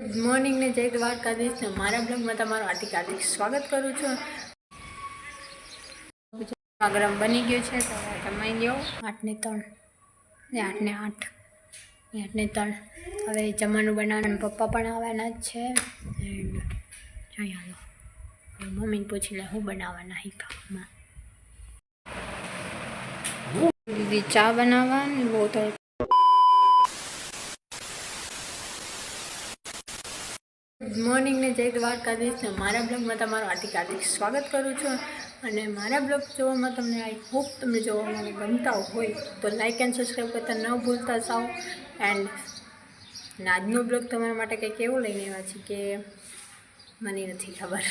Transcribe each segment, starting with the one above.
Good morning ને જય દ્વારકાધીશ ને મારા બ્લોગમાં તમારું હાર્દિક હાર્દિક સ્વાગત કરું છું. ગરમ બની ગયું છે તો જમાઈ ગયો. આઠને ત્રણ. ને આઠ ને આઠ. ને આઠ ત્રણ. હવે જમવાનું બનાવવાનું પપ્પા પણ આવવાના જ છે. એન્ડ જોઈ હાલો મમ્મીને પૂછી લે હું બનાવવાના હિકામાં દીદી ચા બનાવવાની બહુ બોતલ ગુડ મોર્નિંગ ને જય દ્વારકાધીશ ને મારા બ્લોગમાં તમારું હાર્દિક હાર્દિક સ્વાગત કરું છું અને મારા બ્લોગ જોવામાં તમને આઈ હોપ તમને જોવા મને ગમતા હોય તો લાઇક એન્ડ સબસ્ક્રાઈબ કરતા ન ભૂલતા સાવ. એન્ડ આજનો બ્લોગ તમારા માટે કંઈક એવું લઈને આવ્યા છે કે મને નથી ખબર.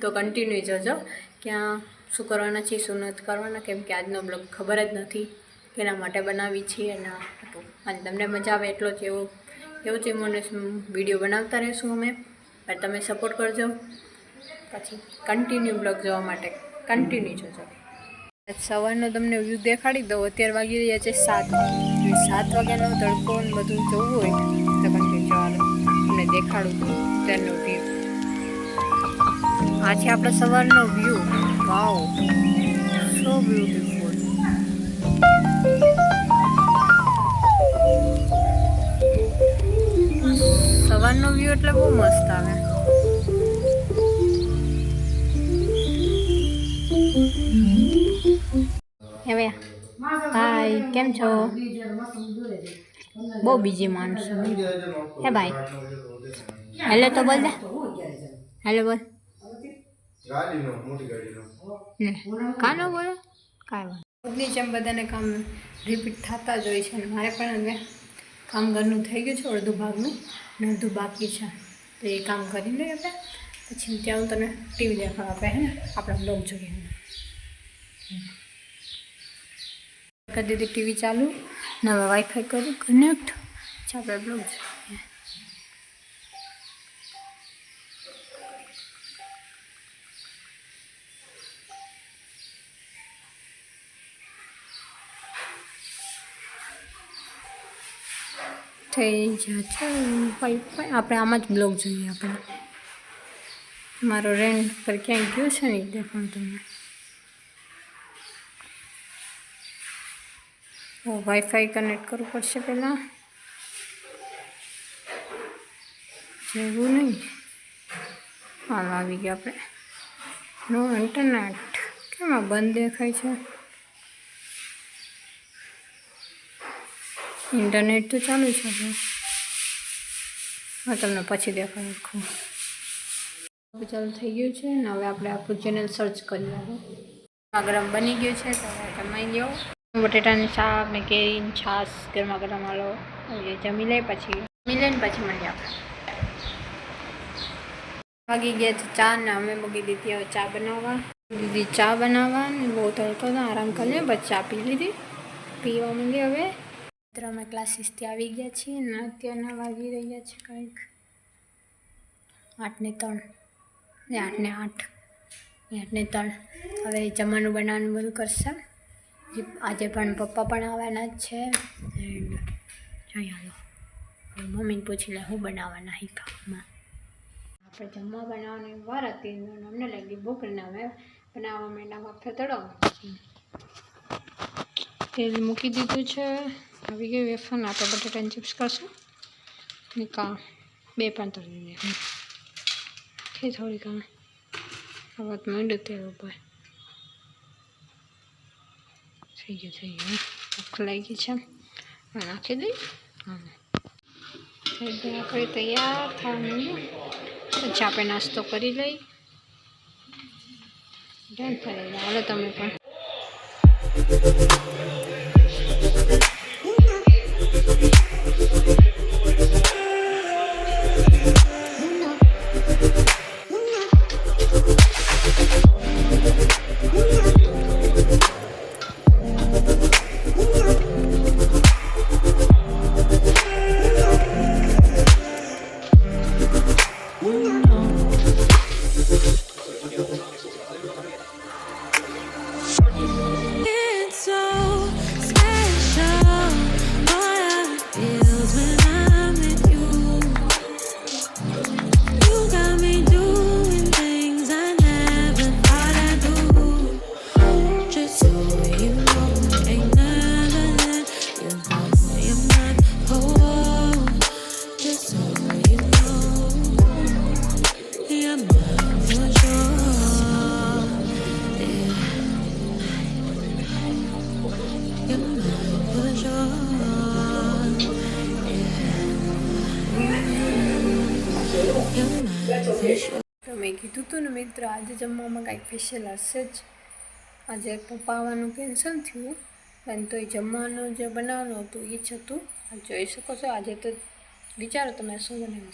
તો કન્ટિન્યુ જોજો. ક્યાં શું કરવાના છે, શું નથી કરવાના, કેમ કે આજનો બ્લોગ ખબર જ નથી. કેના માટે બનાવી છીએ અને તમને મજા આવે એટલો જ એવો એવું ચીમોને વીડિયો બનાવતા રહીશું અમે. પણ તમે સપોર્ટ કરજો. પછી કન્ટિન્યુ બ્લોગ જોવા માટે. કન્ટિન્યુ જોજો. સવારનો તમને વ્યૂ દેખાડી દઉં. અત્યારે વાગી રહ્યા છે સાત. સાત વાગ્યાનો તડકો બધું જોવું હોય તો કન્ટિન્યુ જોવાનું. તમને દેખાડું ત્યારનો વ્યૂ આ છે આપણો સવારનો વ્યૂ વાવ સો બ્યુટીફુલ એટલે બહુ મસ્ત આવે હવે હાય કેમ છો બહુ બીજી માણસો હે ભાઈ હેલો તો બોલ હેલો બોલ કાનો બોલો કાંઈ બધી જેમ બધાને કામ રિપીટ થતા જ હોય છે અને મારે પણ હવે કામ ઘરનું થઈ ગયું છે અડધું ભાગનું ને અડધું બાકી છે. તો એ કામ કરી લઈએ આપણે. પછી ત્યાં હું તને ટીવી દેખાડ આપે હે ને? આપણે બ્લોગ જોઈએ કરી દીધી ટીવી ચાલુ. ને હવે વાઈફાઈ કરું કનેક્ટ પછી આપણે બ્લોગ જોઈએ થઈ જશે છે. આપણે આમાં જ બ્લોગ જોઈએ આપણે. મારો રેન્ટ પર ક્યાંય ગયો છે ને દેખાણ તમને. ઓ વાઈફાઈ કનેક્ટ કરવું પડશે પહેલાં. જેવું નહીં. હાલ, આવી ગયા આપણે. નો ઇન્ટરનેટ કેમ બંધ દેખાય છે? ઇન્ટરનેટ તો ચાલુ છે હું, તમને પછી આખું ચાલુ થઈ ગયું છે ને હવે આપણે આપણું ચેનલ સર્ચ કરી હવે આ ગરમ બની ગયું છે તો હવે જમાઈ ગયો બટેટાની શાક ને કેરી છાશ ગરમા ગરમ હાલો. એ જમી લે પછી. જમી લઈને પછી મળીએ આપણે. ભાગી ગયા છે ચા ને અમે મૂકી દીધી હવે ચા બનાવવા. દીદી ચા બનાવવા ને બહુ તડકો હતો આરામ કરી પછી ચા પી લીધી. પીવા માંડી હવે. મિત્ર અમે ક્લાસીસથી આવી ગયા છીએ ને અત્યારના વાગી રહ્યા છે કંઈક. આઠ ને ત્રણ. ને આઠ ને આઠ. ને આઠ ને ત્રણ. હવે જમવાનું બનાવવાનું બધું કરશે. આજે પણ પપ્પા પણ આવવાના જ છે. એન્ડ મમ્મીને પૂછી લે હું બનાવવાના હિકામાં આપણે જમવા બનાવવાની વાર હતી અમને લાગી ભૂખ ના હવે બનાવવા માંડ્યા મફે તળો તેલ મૂકી દીધું છે. આવી ગયું વેફર ને આપણે બટેટાની ચિપ્સ કરશું અને કા બે દઈએ થઈ થોડી કામ હવે તો માંડ્યું તેલ ઉપર. થઈ ગયું થઈ ગયું ભૂખ લાગી છે. નાખી દઈ. હા. ગયા તૈયાર થવાનું પછી આપણે નાસ્તો કરી લઈ. ડન થઈ હાલો તમે પણ. તો મેં કીધું હતું ને મિત્ર આજે જમવામાં કાંઈક સ્પેશિયલ હશે જ. આજે પપ્પા આવવાનું કેન્સલ થયું. પણ તો એ જમવાનું જે બનાવવાનું હતું એ જ હતું. જોઈ શકો છો આજે તો વિચારો તમે શું બનાવ્યું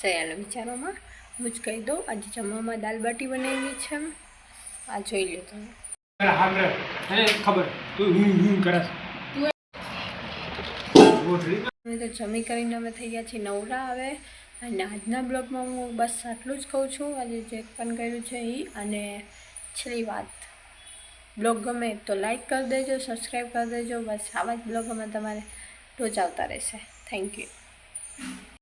છે ચાલો વિચારોમાં હું જ કહી દઉં. આજે જમવામાં દાલ બાટી બનાવી છે આ જોઈ લો તમે. ખબર. તો જમી કરીને અમે થઈ ગયા છીએ. નવરા આવે અને આજના બ્લોગમાં હું બસ આટલું જ કહું છું. આજે જે પણ કર્યું છે એ અને છેલ્લી વાત, બ્લોગ ગમે તો લાઈક કરી દેજો, સબસ્ક્રાઈબ કરી દેજો. બસ આવા જ બ્લોગ અમે તમારે રોજ આવતા રહેશે. Thank you